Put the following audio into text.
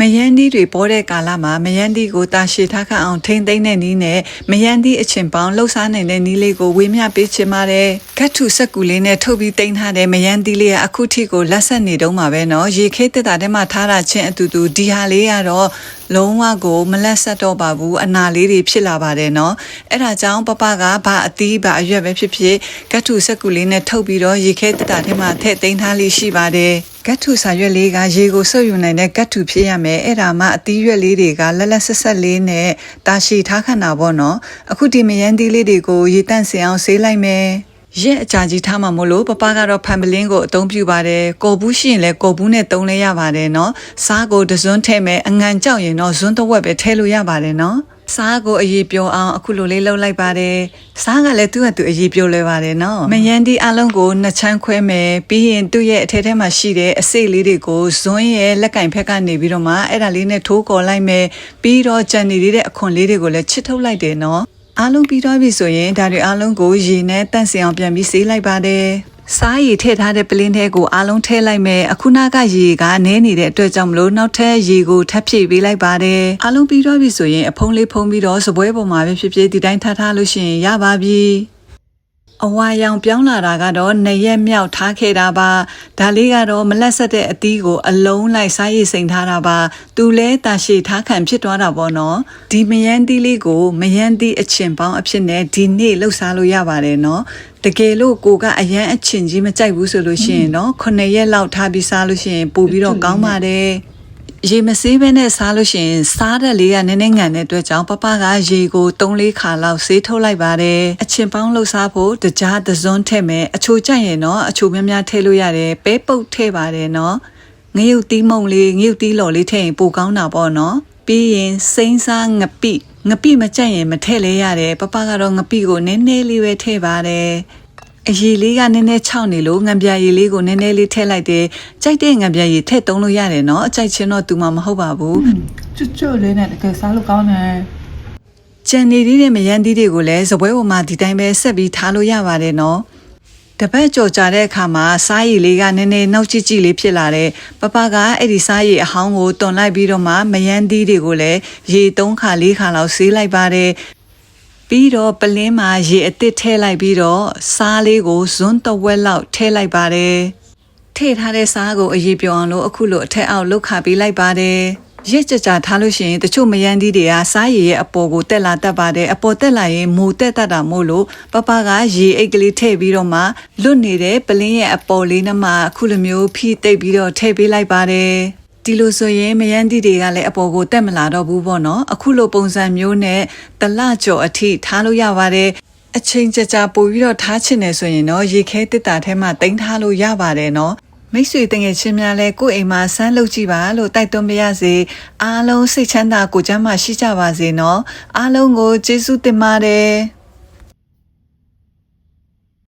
မယန်းဒီတွေပေါ်တဲ့ကာလမှာမယန်းဒီကိုတာရှည်ထားခန့်အောင်ထိမ့်သိမ့်တဲ့နီးနဲ့မယန်းဒီအချင်ပေါင်းလှုပ်ရှားနိုင်တဲ့နီးလေးကိုဝေမျှပေးချင်ပါတယ်။ကတ်ထူစက်ကူလေးနဲ့ထုတ်ပြီးတိမ့်ထားတဲ့မယန်းဒီလေးကအခုထိကိုလက်ဆက်နေတုံးပါပဲနော်။ရေခဲတက်တာထဲမှာထားတာချင်းအတူတူဒီဟာလေးကတော့လုံးဝကိုမလက်ဆက်တော့ပါဘူးအနာလေးတွေဖြစ်လာပါတယ်နော်။အဲ့ဒါကြောင့်ပပကဘာအသီးဘာအရွက်ပဲဖြစ်ဖြစ်ကတ်ထူစက်ကူလေးနဲ့ထုတ်ပြီးတော့ရေခဲတက်တာထဲမှာထည့်သိမ်းထားလေးရှိပါတယ်။ ကတ်ထူစာရွက်လေးကရေကိုဆုပ်ယူနိုင်တဲ့ကတ်ထူဖြစ်ရမယ်အဲ့ဒါမှအသီးရွက်လေးတွေကလက်လက်ဆက်ဆက်လေးနဲ့တာရှည်ထားခဏတာပေါ့နော်အခုဒီမယန်းသီးလေးတွေကိုရေတန့်စင်အောင်ဆေးလိုက်မယ်ရက်အကြာကြီးထားမှာမို့လို့ပပကတော့ဖန်ပလင်းကိုအသုံးပြုပါတယ်ကိုဘူးရှိရင်လည်းကိုဘူးနဲ့တုံးလဲရပါတယ်နော်စားကိုတစွန်းထဲမယ်အငံကြောက်ရင်တော့ဇွန်းတစ်ဝက်ပဲထဲလို့ရပါတယ်နော် စားကိုအရေးပြောအောင်အခုလိုလေးလှုပ်လိုက်ပါတယ်စားကလည်းသူ့ဟာသူအရေးပြောလဲပါတယ်နော်မယန်းဒီအလုံးကိုနှစ်ချမ်းခွဲမယ်ပြီးရင်သူ့ရဲ့အထက်ထဲမှာရှိတဲ့အစိတ်လေးတွေကိုဇွန်းရဲ့လက်ကင်ဖက်ကနေပြီးတော့မှအဲ့ဒါလေးနဲ့ထိုးကော်လိုက်မယ်ပြီးတော့ကြံနေသေးတဲ့အခွန်လေးတွေကိုလည်းချစ်ထုတ်လိုက်တယ်နော်အားလုံးပြီးသွားပြီဆိုရင်ဒါတွေအားလုံးကိုရေနဲ့တန့်စင်အောင်ပြန်ပြီးဆေးလိုက်ပါတယ် စားရည်ထည့်ထားတဲ့ပလင်းထဲကိုအားလုံးထည့်လိုက်မယ်အခုနကရေကနည်းနေတဲ့အတွက်ကြောင့်မလို့နောက်ထပ်ရေကိုထပ်ဖြည့်ပေးလိုက်ပါတယ်အားလုံးပြီးတော့ပြီဆိုရင်အဖုံးလေးဖုံးပြီးတော့စပွဲပေါ်မှာပဲဖြစ်ဖြစ်ဒီတိုင်းထားထားလို့ရှိရင်ရပါပြီ အဝါရောင်ပြောင်းလာတာကတော့နရက်မြောက်ထားခဲ့တာပါဒါလေးကတော့မလက်ဆက်တဲ့အသီးကိုအလုံးလိုက်စားရည်စိန်ထားတာပါသူလဲတာရှည်ထားခံဖြစ်သွားတာပေါ့နော်ဒီမယန်းသီးလေးကိုမယန်းသီးအချင်ပေါင်းအဖြစ်နဲ့ဒီနေ့လှုပ်ရှားလို့ရပါတယ်နော်တကယ်လို့ကိုကအရန်အချင်ကြီးမကြိုက်ဘူးဆိုလို့ရှိရင်တော့9ရက်လောက်ထားပြီးစားလို့ရှိရင်ပို့ပြီးတော့ကောင်းပါတယ် ရေမဆေးဘဲနဲ့စားလို့ရှိရင်စားတဲ့လေးကနည်းနည်းငံတဲ့အတွက်ကြောင့်ပပကရေကို3-4ခါလောက်ဆေးထုတ်လိုက်ပါတယ်အချင်ပေါင်းလှုပ်ရှားဖို့တကြားသစွန်းထည့်မယ်အချိုကြိုက်ရင်တော့အချိုများများထည့်လို့ရတယ်ပဲပုတ်ထည့်ပါတယ်နော်ငရုတ်တီးမုံလေးငရုတ်တီးလော်လေးထည့်ရင်ပိုကောင်းတာပေါ့နော်ပြီးရင်စိမ့်စားငပိငပိမကြိုက်ရင်မထည့်လဲရတယ်ပပကတော့ငပိကိုနည်းနည်းလေးပဲထည့်ပါတယ် အရည်လေးကနည်းနည်းခြောက်နေလို့ငံပြရည်လေးကိုနည်းနည်းလေးထည့်လိုက်တယ်ကြိုက်တဲ့ငံပြရည်ထည့်သုံးလို့ရတယ်နော်အကြိုက်ချင်းတော့သူမှမဟုတ်ပါဘူးကျွတ်ကျွတ်လေးနဲ့တကယ်စားလို့ကောင်းတယ်ကြံနေသေးတဲ့မယန်းသီးတွေကိုလည်းစပွဲပေါ်မှာဒီတိုင်းပဲဆက်ပြီးထားလို့ရပါတယ်နော်တပတ်ကြော်ကြတဲ့အခါမှာစားရည်လေးကနည်းနည်းနှောက်ကြည့်ကြည့်လေးဖြစ်လာတဲ့ပပကအဲ့ဒီစားရည်အဟောင်းကိုတွန်လိုက်ပြီးတော့မှမယန်းသီးတွေကိုလည်းရေ၃ခါ၄ခါလောက်ဆေးလိုက်ပါတယ် ပြီးတော့ပလင်းမှာရေအစ်စ်ထည့်လိုက်ပြီးတော့စားလေးကိုဇွန်းတစ်ဝက်လောက်ထည့်လိုက်ပါတယ်ထည့်ထားတဲ့စားကိုအရေးပြောအောင်လို့အခုလိုအထက်အောက်လှုပ်ခါပေးလိုက်ပါတယ်ရက်ကြကြထားလို့ရှိရင်တချို့မယန်းသီးတွေကစားရည်ရဲ့အပေါ်ကိုတက်လာတတ်ပါတယ်အပေါ်တက်လာရင်မူတက်တတ်တာမို့လို့ပပကရေအိတ်ကလေးထည့်ပြီးတော့မှလွတ်နေတဲ့ပလင်းရဲ့အပေါ်လေးနဲ့မှအခုလိုမျိုးဖိတိတ်ပြီးတော့ထည့်ပေးလိုက်ပါတယ် ဒီလိုဆိုရင်မယန်းသီးတွေကလည်းအပေါ်ကိုတက်မလာတော့ဘူးပေါ့နော်အခုလိုပုံစံမျိုးနဲ့တလကြော်အထိထားလို့ရပါတယ်အချိန်ကြာကြာပို့ပြီးတော့ထားချင်တယ်ဆိုရင်တော့ရေခဲတစ်တာထဲမှာတင်ထားလို့ရပါတယ်နော်မိတ်ဆွေတငယ်ချင်းများလဲကိုယ့်အိမ်မှာဆန်းလုပ်ကြည့်ပါလို့တိုက်တွန်းပါရစေအားလုံးစိတ်ချမ်းသာကိုယ်ကျန်းမာရှိကြပါစေနော်အားလုံးကိုကျေးဇူးတင်ပါတယ်